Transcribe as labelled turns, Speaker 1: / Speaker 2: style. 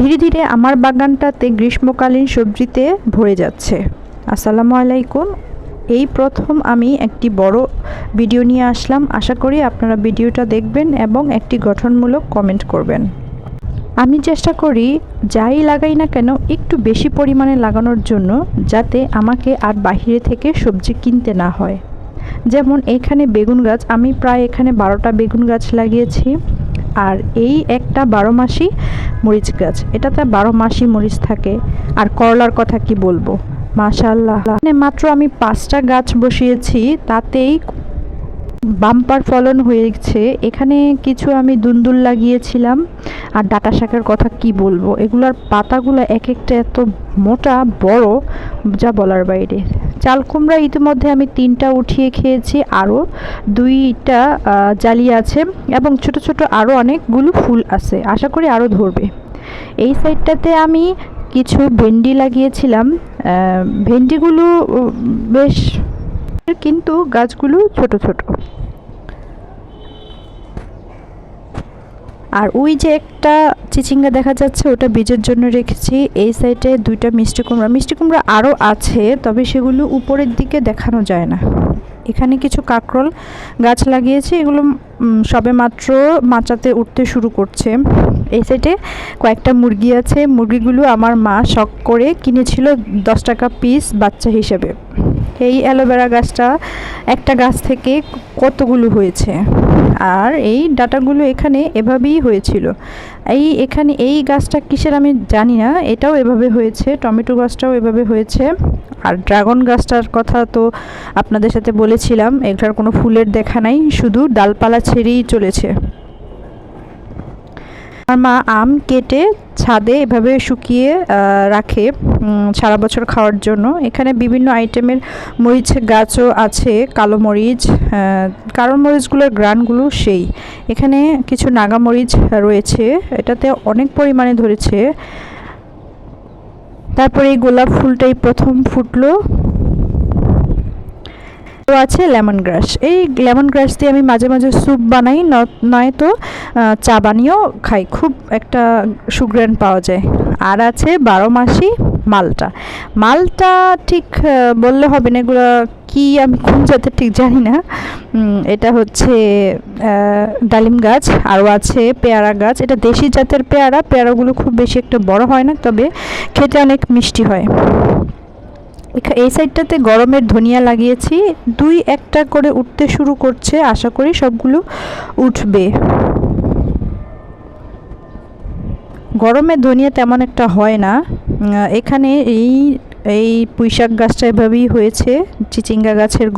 Speaker 1: ধীরে ধীরে আমার বাগানটাতে গ্রীষ্মকালীন সবজিতে ভরে যাচ্ছে। আসসালামু আলাইকুম। এই প্রথম আমি একটি বড় ভিডিও নিয়ে আসলাম। আশা করি আপনারা ভিডিওটা দেখবেন এবং একটি গঠনমূলক কমেন্ট করবেন। আমি চেষ্টা করি যাই লাগাই না কেন একটু বেশি পরিমাণে লাগানোর জন্য যাতে আমাকে আর বাইরে থেকে সবজি কিনতে না হয়। যেমন এখানে বেগুন গাছ, আমি প্রায় এখানে বারোটা বেগুন গাছ লাগিয়েছি। আর এই একটা বারো মাসি মরিচ গাছ। এটাতে বারো মাসি মরিচ থাকে। আর করলার কথা কি বলব? মাশাল্লাহ মানে মাত্র আমি পাঁচটা গাছ বসিয়েছি, তাতেই বাম্পার ফলন হয়েছে। এখানে কিছু আমি দুন্দুল লাগিয়েছিলাম। আর ডাটা শাকের কথা কি বলব? এগুলার পাতাগুলো এক একটা এত মোটা, বড়, যা বলার বাইরে। চাল কুমড়া ইতিমধ্যে আমি তিনটা উঠিয়ে খেয়েছি, আরও দুইটা জালি আছে এবং ছোট ছোট আরও অনেকগুলো ফুল আছে, আশা করি আরও ধরবে। এই সাইডটাতে আমি কিছু ভেন্ডি লাগিয়েছিলাম ভেন্ডিগুলো বেশ, কিন্তু গাছগুলো ছোট ছোট। আর ওই যে একটা চিচিঙ্গা দেখা যাচ্ছে, ওটা বীজের জন্য রেখেছি। এই সাইডে দুইটা মিষ্টি কুমড়া। মিষ্টি কুমড়া আরও আছে, তবে সেগুলো উপরের দিকে দেখানো যায় না। এখানে কিছু কাকরোল গাছ লাগিয়েছি, এগুলো সবে মাত্র মাচাতে উঠতে শুরু করছে। এই সাইডে কয়েকটা মুরগি আছে। মুরগিগুলো আমার মা শখ করে কিনেছিল দশ টাকা পিস বাচ্চা হিসেবে। এই অ্যালোভেরা গাছটা একটা গাছ থেকে কতগুলো হয়েছে? আর এই ডাটাগুলো এখানে এভাবেই হয়েছিল। এই এখানে এই গাছটা কিসের আমি জানি না, এটাও এভাবে হয়েছে, টমেটো গাছটাও এভাবে হয়েছে। আর ড্রাগন গাছটার কথা তো আপনাদের সাথে বলেছিলাম, এটার কোনো ফুলের দেখা নাই, শুধু ডালপালা ছেড়েই চলেছে। আমার মা আম কেটে ছাদে এভাবে শুকিয়ে রাখে। সারা বছর খাওয়ার জন্য। এখানে বিভিন্ন আইটেমের মরিচ গাছও আছে, কালো মরিচ কালো মরিচগুলোর গ্রানগুলো সেই। এখানে কিছু নাগা মরিচ রয়েছে, এটাতে অনেক পরিমাণে ধরেছে। তারপরে এই গোলাপ ফুলটাই প্রথম ফুটলো। আছে লেমন গ্রাস এই লেমন গ্রাস দিয়ে আমি মাঝে মাঝে স্যুপ বানাই নয় নয়তো চা বানিয়েও খাই। খুব একটা সুগ্রান পাওয়া যায়। আর আছে বারো মাসি। মালটা। মালটা ঠিক বললে হবে না, এগুলো কি আমি কোন জাতের ঠিক জানি না। এটা হচ্ছে ডালিম গাছ, আরও আছে পেয়ারা গাছ। এটা দেশি জাতের পেয়ারা, পেয়ারাগুলো খুব বেশি একটা বড় হয় না, তবে খেতে অনেক মিষ্টি হয়। এই সাইডটাতে গরমের ধনিয়া লাগিয়েছি, দুই একটা করে উঠতে শুরু করছে, আশা করি সবগুলো উঠবে। গরমে ধনিয়া তেমন একটা হয় না। এখানে এই এই পুঁইশাক গাছটা এভাবেই হয়েছে চিচিঙ্গা গাছের